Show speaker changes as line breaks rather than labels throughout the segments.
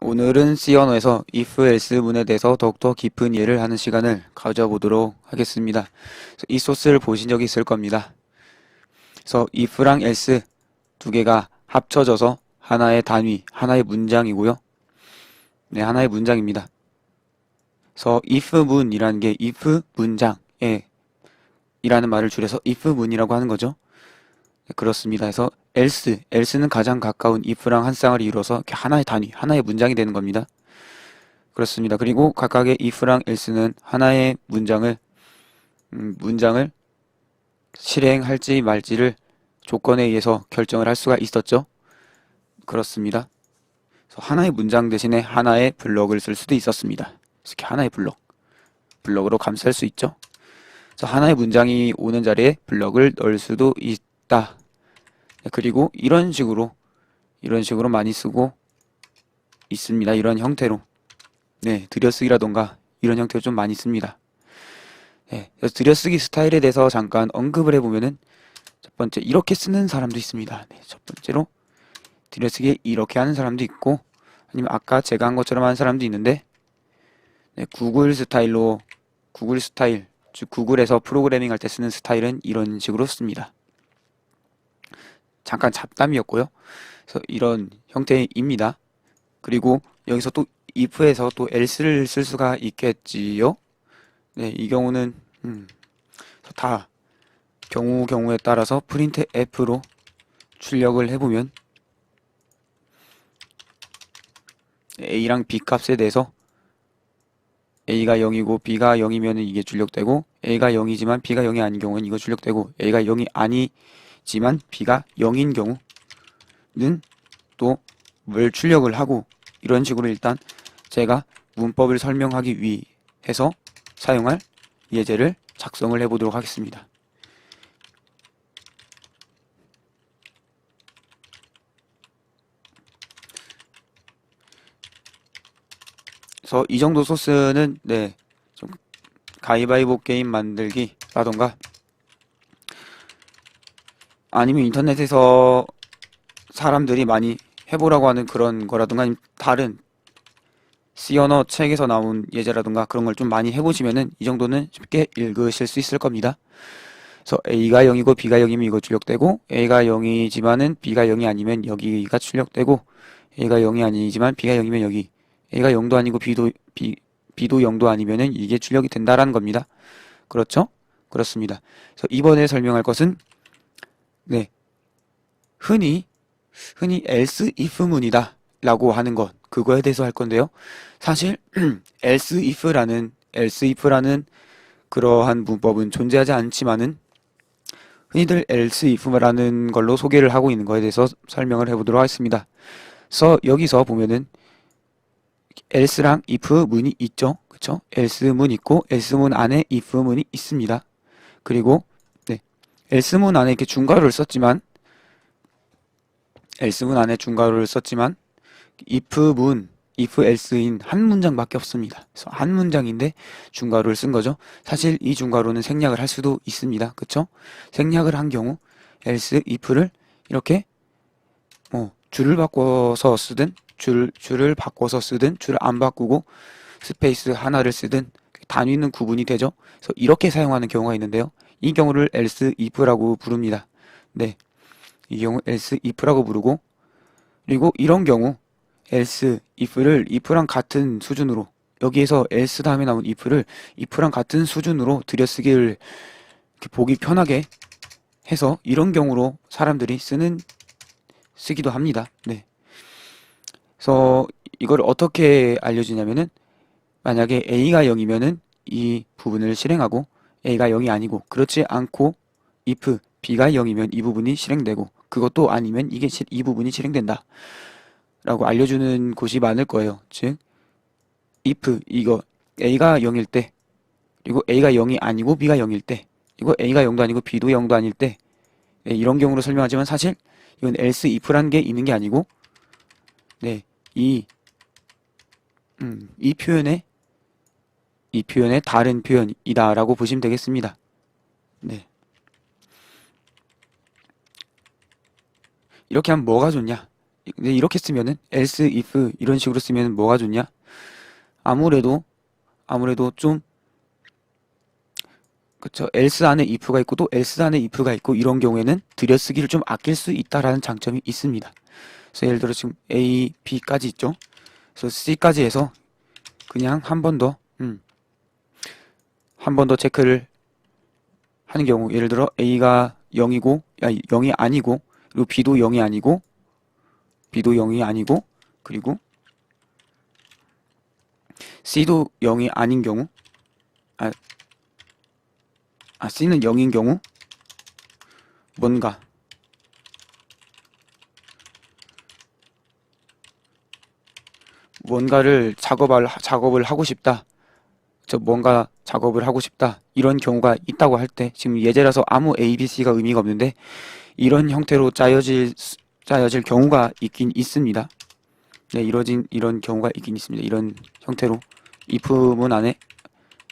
오늘은 C 언어에서 if else 문에 대해서 더욱더 깊은 이해를 하는 시간을 가져보도록 하겠습니다. 이 소스를 보신 적이 있을 겁니다. 그래서 if랑 else 두 개가 합쳐져서 하나의 단위, 하나의 문장이고요. 네, 하나의 문장입니다. 그래서 if 문이라는 게 if 문장에 이라는 말을 줄여서 if 문이라고 하는 거죠. 네, 그렇습니다. 그래서 else, else는 가장 가까운 if랑 한 쌍을 이루어서 하나의 단위, 하나의 문장이 되는 겁니다. 그렇습니다. 그리고 각각의 if랑 else는 하나의 문장을 음, 문장을 실행할지 말지를 조건에 의해서 결정을 할 수가 있었죠. 그렇습니다. 하나의 문장 대신에 하나의 블럭을 쓸 수도 있었습니다. 이렇게 하나의 블럭, 블럭으로 감쌀 수 있죠. 그래서 하나의 문장이 오는 자리에 블럭을 넣을 수도 있다. 그리고 이런 식으로 이런 식으로 많이 쓰고 있습니다. 이런 형태로 네 들여쓰기라던가 이런 형태로 좀 많이 씁니다. 네, 들여쓰기 스타일에 대해서 잠깐 언급을 해보면은 첫 번째 이렇게 쓰는 사람도 있습니다. 네, 첫 번째로 들여쓰기 이렇게 하는 사람도 있고 아니면 아까 제가 한 것처럼 하는 사람도 있는데 네, 구글 스타일로 구글 스타일 즉 구글에서 프로그래밍 할 때 쓰는 스타일은 이런 식으로 씁니다. 잠깐 잡담이었고요. 그래서 이런 형태입니다. 그리고 여기서 또 if에서 또 else를 쓸 수가 있겠지요. 네, 이 경우는 음, 다 경우 경우에 따라서 프린트 f로 출력을 해보면 a랑 b 값에 대해서 a가 0이고 b가 0이면 이게 출력되고 a가 0이지만 b가 0이 아닌 경우는 이거 출력되고 a가 0이 아니 지만 b가 0인 경우는 또뭘 출력을 하고 이런 식으로 일단 제가 문법을 설명하기 위해서 사용할 예제를 작성을 해보도록 하겠습니다. 그래서 이 정도 소스는 네, 좀 가위바위보 게임 만들기라던가 아니면 인터넷에서 사람들이 많이 해보라고 하는 그런 거라든가 다른 C 언어 책에서 나온 예제라든가 그런 걸 좀 많이 해보시면은 이 정도는 쉽게 읽으실 수 있을 겁니다. 그래서 A가 0이고 B가 0이면 이거 출력되고 A가 0이지만은 B가 0이 아니면 여기가 출력되고 A가 0이 아니지만 B가 0이면 여기 A가 0도 아니고 B도 B, B도 0도 아니면은 이게 출력이 된다라는 겁니다. 그렇죠? 그렇습니다. 그래서 이번에 설명할 것은 네 흔히 흔히 else if 문이다 라고 하는 것 그거에 대해서 할 건데요. 사실 else if라는 else if라는 그러한 문법은 존재하지 않지만은 흔히들 else if라는 걸로 소개를 하고 있는 거에 대해서 설명을 해보도록 하겠습니다. 그래서 여기서 보면은 else랑 if 문이 있죠. 그쵸? else 문 있고 else 문 안에 if 문이 있습니다. 그리고 네, else 문 안에 이렇게 중괄호를 썼지만 else 문 안에 중괄호를 썼지만 if 문, if else인 한 문장밖에 없습니다. 그래서 한 문장인데 중괄호를 쓴 거죠. 사실 이 중괄호는 생략을 할 수도 있습니다. 그쵸? 생략을 한 경우 else, if를 이렇게 뭐 줄을 바꿔서 쓰든 줄, 줄을 바꿔서 쓰든 줄을 안 바꾸고 스페이스 하나를 쓰든 단위는 구분이 되죠. 그래서 이렇게 사용하는 경우가 있는데요. 이 경우를 else if라고 부릅니다. 네. 이 경우 else if라고 부르고 그리고 이런 경우 else if를 if랑 같은 수준으로 여기에서 else 다음에 나온 if를 if랑 같은 수준으로 들여쓰기를 보기 편하게 해서 이런 경우로 사람들이 쓰는 쓰기도 합니다. 네. 그래서 이걸 어떻게 알려주냐면은 만약에 a가 0이면은 이 부분을 실행하고 a가 0이 아니고 그렇지 않고 if b가 0이면 이 부분이 실행되고 그것도 아니면 이게 이 부분이 실행된다. 라고 알려주는 곳이 많을 거예요. 즉 if 이거 a가 0일 때 그리고 a가 0이 아니고 b가 0일 때 이거 a가 0도 아니고 b도 0도 아닐 때 네, 이런 경우로 설명하지만 사실 이건 else if라는 게 있는 게 아니고 네, 이, 음, 이 표현에 이 표현의 다른 표현이다라고 보시면 되겠습니다. 네. 이렇게 하면 뭐가 좋냐? 이렇게 쓰면은 else, if 이런 식으로 쓰면 뭐가 좋냐? 아무래도 아무래도 좀 그쵸 else 안에 if가 있고 또 else 안에 if가 있고 이런 경우에는 들여쓰기를 좀 아낄 수 있다라는 장점이 있습니다. 그래서 예를 들어 지금 A, B까지 있죠. 그래서 C까지 해서 그냥 한 번 더, 음, 한 번 더 체크를 하는 경우, 예를 들어 A가 0이고, 야, 0이 아니고, 그리고 B도 0이 아니고, B도 0이 아니고, 그리고 C도 0이 아닌 경우, 아, 아, C는 0인 경우, 뭔가, 뭔가를 작업을, 작업을 하고 싶다. 저 뭔가 작업을 하고 싶다. 이런 경우가 있다고 할 때, 지금 예제라서 아무 A, B, C가 의미가 없는데, 이런 형태로 짜여질, 수- 짜여질 경우가 있긴 있습니다. 네, 이뤄진, 이런 경우가 있긴 있습니다. 이런 형태로. if문 안에,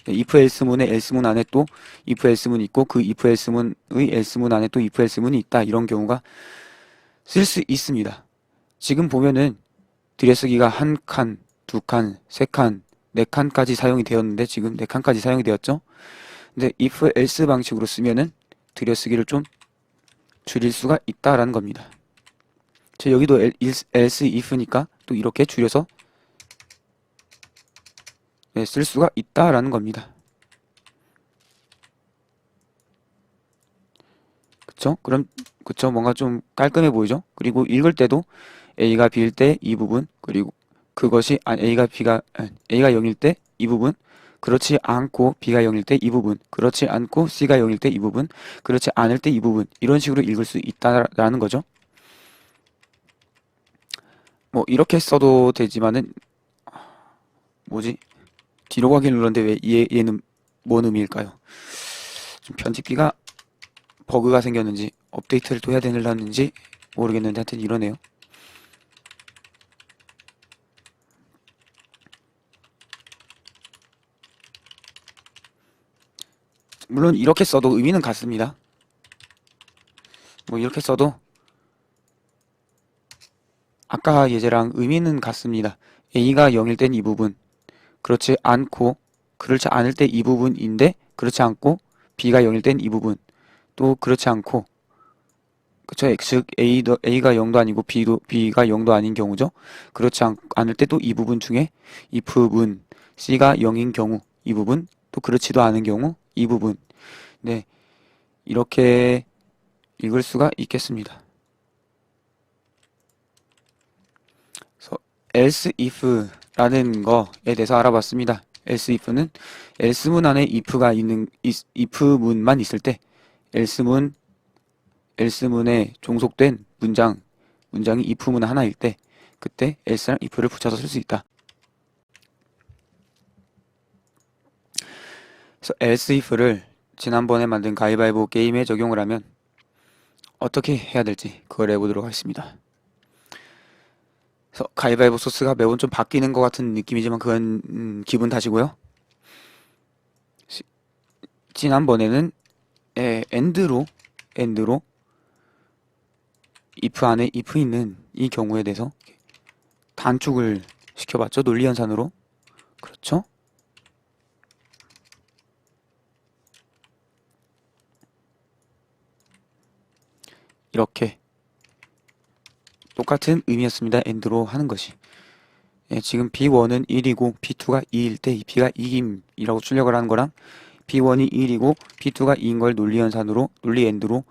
네, if else문에 else문 안에 또 if else문 있고, 그 if else문의 else문 안에 또 if else문이 있다. 이런 경우가 쓸 수 있습니다. 지금 보면은 들여쓰기가 한 칸, 두 칸, 세 칸, 네 칸까지 사용이 되었는데 지금 네 칸까지 사용이 되었죠. 근데 if else 방식으로 쓰면은 들여쓰기를 좀 줄일 수가 있다라는 겁니다. 저 여기도 el- else, else if니까 또 이렇게 줄여서 네, 쓸 수가 있다라는 겁니다. 그쵸? 그럼 그쵸? 뭔가 좀 깔끔해 보이죠? 그리고 읽을 때도 A가 B일 때 이 부분 그리고 그것이 아 A가 B가 아, A가 0일 때 이 부분 그렇지 않고 B가 0일 때 이 부분 그렇지 않고 C가 0일 때 이 부분 그렇지 않을 때 이 부분 이런 식으로 읽을 수 있다라는 거죠. 뭐 이렇게 써도 되지만은 뭐지? 뒤로 가기를 눌렀는데 왜 얘, 얘는 뭔 의미일까요? 좀 편집기가 버그가 생겼는지 업데이트를 또 해야 되는지 모르겠는데 하여튼 이러네요. 물론 이렇게 써도 의미는 같습니다. 뭐 이렇게 써도 아까 예제랑 의미는 같습니다. A가 0일 땐 이 부분, 그렇지 않고 그렇지 않을 때 이 부분인데 그렇지 않고 B가 0일 땐 이 부분, 또 그렇지 않고 그쵸? 즉 A도, A가 0도 아니고 B도 B가 0도 아닌 경우죠. 그렇지 않, 않을 때 또 이 부분 중에 이 부분 C가 0인 경우 이 부분 또 그렇지도 않은 경우 이 부분 네 이렇게 읽을 수가 있겠습니다. 그래서 else if라는 거에 대해서 알아봤습니다. else if는 else문 안에 if가 있는 is- if문만 있을 때 else문 else문에 종속된 문장 문장이 if문 하나일 때 그때 else랑 if를 붙여서 쓸 수 있다. 그래서 else if를 지난번에 만든 가위바위보 게임에 적용을 하면 어떻게 해야 될지 그걸 해보도록 하겠습니다. 그래서 가위바위보 소스가 매번 좀 바뀌는 것 같은 느낌이지만 그건 음, 기분 탓이고요. 시- 지난번에는 에, 엔드로 엔드로 if 안에 if 있는 이 경우에 대해서 단축을 시켜봤죠. 논리 연산으로. 그렇죠? 이렇게 똑같은 의미였습니다. 엔드로 하는 것이. 예, 지금 B1은 1이고 B2가 2일 때이 B가 2임이라고 출력을 하는 거랑 B1이 1이고 B2가 2인 걸 논리 연산으로 논리 엔드로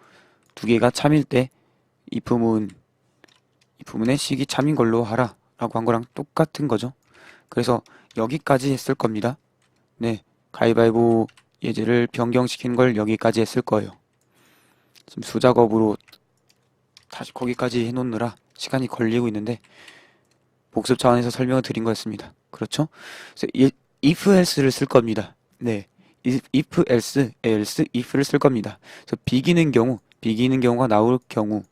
두 개가 참일 때 if문 if문의 식이 참인 걸로 하라 라고 한 거랑 똑같은 거죠. 그래서 여기까지 했을 겁니다. 네, 가위바위보 예제를 변경시킨 걸 여기까지 했을 거예요. 지금 수작업으로 다시 거기까지 해놓느라 시간이 걸리고 있는데 복습 차원에서 설명을 드린 거였습니다. 그렇죠? 그래서 이- if else를 쓸 겁니다. 네. if else, else, if를 쓸 겁니다. 그래서 비기는 경우, 비기는 경우가 나올 경우,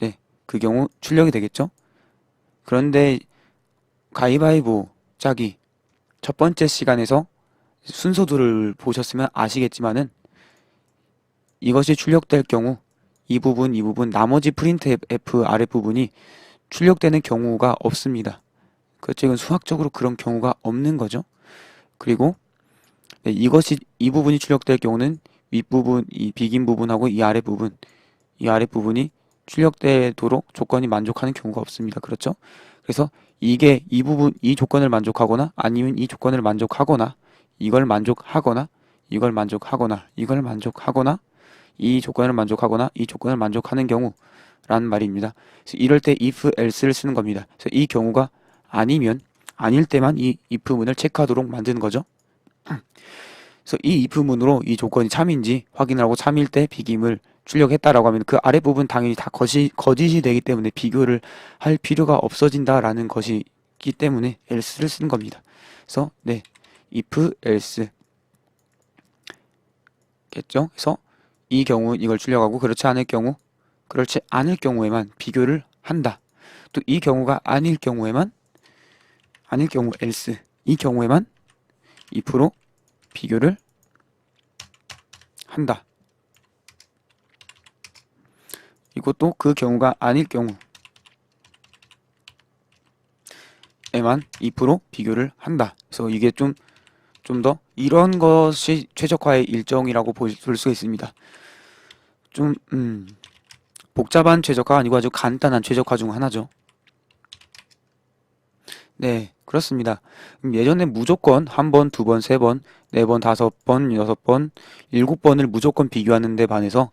네, 그 경우 출력이 되겠죠? 그런데 가위바위보 짜기 첫 번째 시간에서 순서들을 보셨으면 아시겠지만은 이것이 출력될 경우 이 부분, 이 부분, 나머지 프린트 F 아랫부분이 출력되는 경우가 없습니다. 그 지금 수학적으로 그런 경우가 없는 거죠. 그리고 네, 이것이 이 부분이 출력될 경우는 윗부분, 이 비긴 부분하고 이 아래 부분, 이 아래 부분이 출력되도록 조건이 만족하는 경우가 없습니다. 그렇죠? 그래서 이게 이 부분, 이 조건을 만족하거나 아니면 이 조건을 만족하거나 이걸 만족하거나 이걸 만족하거나 이걸 만족하거나 이 조건을 만족하거나 이 조건을 만족하는 경우라는 말입니다. 그래서 이럴 때 if else를 쓰는 겁니다. 그래서 이 경우가 아니면 아닐 때만 이 if문을 체크하도록 만드는 거죠. 그래서 이 if문으로 이 조건이 참인지 확인하고 참일 때 비김을 출력했다라고 하면 그 아래 부분 당연히 다 거시, 거짓이 되기 때문에 비교를 할 필요가 없어진다라는 것이기 때문에 else를 쓰는 겁니다. 그래서 네, if else 겠죠? 그래서 이 경우 이걸 출력하고 그렇지 않을 경우 그렇지 않을 경우에만 비교를 한다. 또 이 경우가 아닐 경우에만 아닐 경우 else 이 경우에만 if로 비교를 한다. 이것도 그 경우가 아닐 경우 에만 2% 비교를 한다. 그래서 이게 좀 좀 더 이런 것이 최적화의 일정이라고 볼 수 있습니다. 좀 음, 복잡한 최적화가 아니고 아주 간단한 최적화 중 하나죠. 네, 그렇습니다. 음, 예전에 무조건 한 번, 두 번, 세 번, 네 번, 다섯 번, 여섯 번, 일곱 번을 무조건 비교하는 데 반해서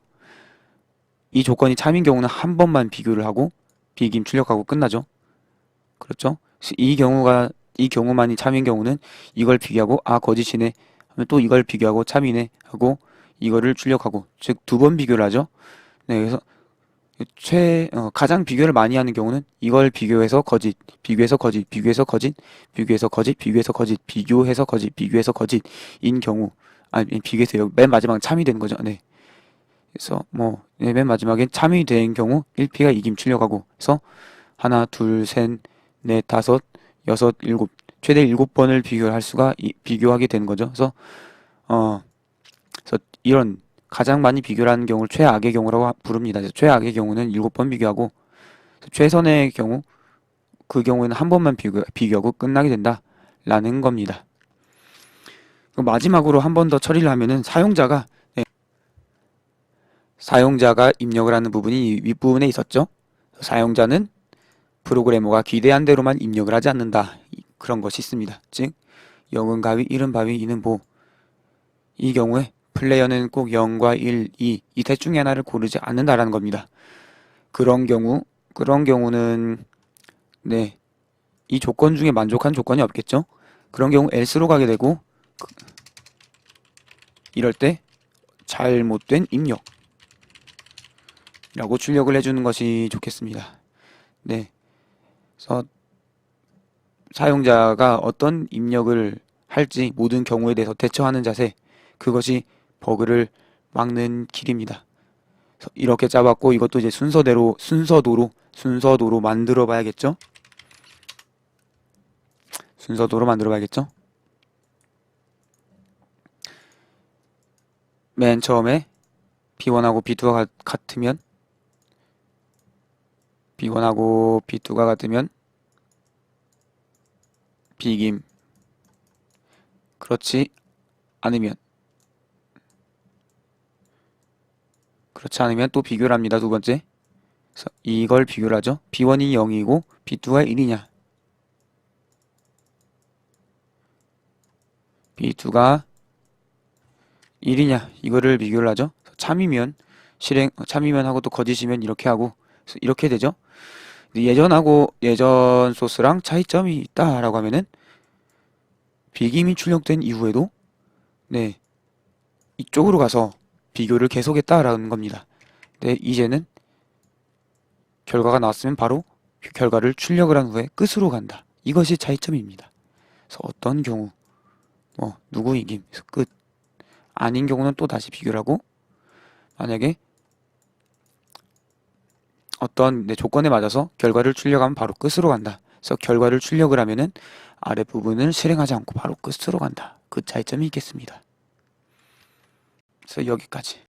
이 조건이 참인 경우는 한 번만 비교를 하고 비김 출력하고 끝나죠. 그렇죠? 이 경우가 이 경우만이 참인 경우는 이걸 비교하고 아 거짓이네 하면 또 이걸 비교하고 참이네 하고 이거를 출력하고 즉 두 번 비교를 하죠. 네, 그래서 최 어, 가장 비교를 많이 하는 경우는 이걸 비교해서 거짓, 비교해서 거짓, 비교해서 거짓, 비교해서 거짓, 비교해서 거짓, 비교해서 거짓, 비교해서 거짓인 경우 아니 비교해서 여기 맨 마지막 참이 되는 거죠. 네. 그래서 뭐 맨 마지막엔 참이 된 경우 1P가 이김 출력하고 그래서 하나, 둘, 셋, 넷, 다섯, 여섯, 일곱 최대 일곱 번을 비교할 수가 이, 비교하게 되는 거죠. 그래서 어 이런 가장 많이 비교를 하는 경우를 최악의 경우라고 부릅니다. 최악의 경우는 일곱 번 비교하고 최선의 경우 그 경우에는 한 번만 비교, 비교하고 끝나게 된다라는 겁니다. 마지막으로 한 번 더 처리를 하면은 사용자가 네, 사용자가 입력을 하는 부분이 윗부분에 있었죠. 사용자는 프로그래머가 기대한 대로만 입력을 하지 않는다. 그런 것이 있습니다. 즉, 0은 가위, 1은 바위, 2는 보. 이 경우에 플레이어는 꼭 0과 1, 2, 이 셋 중에 하나를 고르지 않는다라는 겁니다. 그런 경우, 그런 경우는, 네, 이 조건 중에 만족한 조건이 없겠죠? 그런 경우 else로 가게 되고, 이럴 때 잘못된 입력. 라고 출력을 해주는 것이 좋겠습니다. 네. 그래서 사용자가 어떤 입력을 할지 모든 경우에 대해서 대처하는 자세, 그것이 버그를 막는 길입니다. 이렇게 짜봤고 이것도 이제 순서대로 순서도로 순서도로 만들어 봐야겠죠? 순서도로 만들어 봐야겠죠? 맨 처음에 B1하고 B2가 같으면 B1하고 B2가 같으면 비김 그렇지 않으면 그렇지 않으면 또 비교를 합니다. 두 번째 이걸 비교를 하죠. B1이 0이고 B2가 1이냐 B2가 1이냐 이거를 비교를 하죠. 참이면 실행 참이면 하고 또 거짓이면 이렇게 하고 이렇게 되죠. 예전하고 예전 소스랑 차이점이 있다라고 하면은 비김이 출력된 이후에도 네 이쪽으로 가서 비교를 계속했다라는 겁니다. 네 이제는 결과가 나왔으면 바로 결과를 출력을 한 후에 끝으로 간다. 이것이 차이점입니다. 그래서 어떤 경우 뭐 누구 이김 끝 아닌 경우는 또 다시 비교를 하고 만약에 어떤 내 조건에 맞아서 결과를 출력하면 바로 끝으로 간다. 그래서 결과를 출력을 하면은 아래 부분을 실행하지 않고 바로 끝으로 간다. 그 차이점이 있겠습니다. 그래서 여기까지.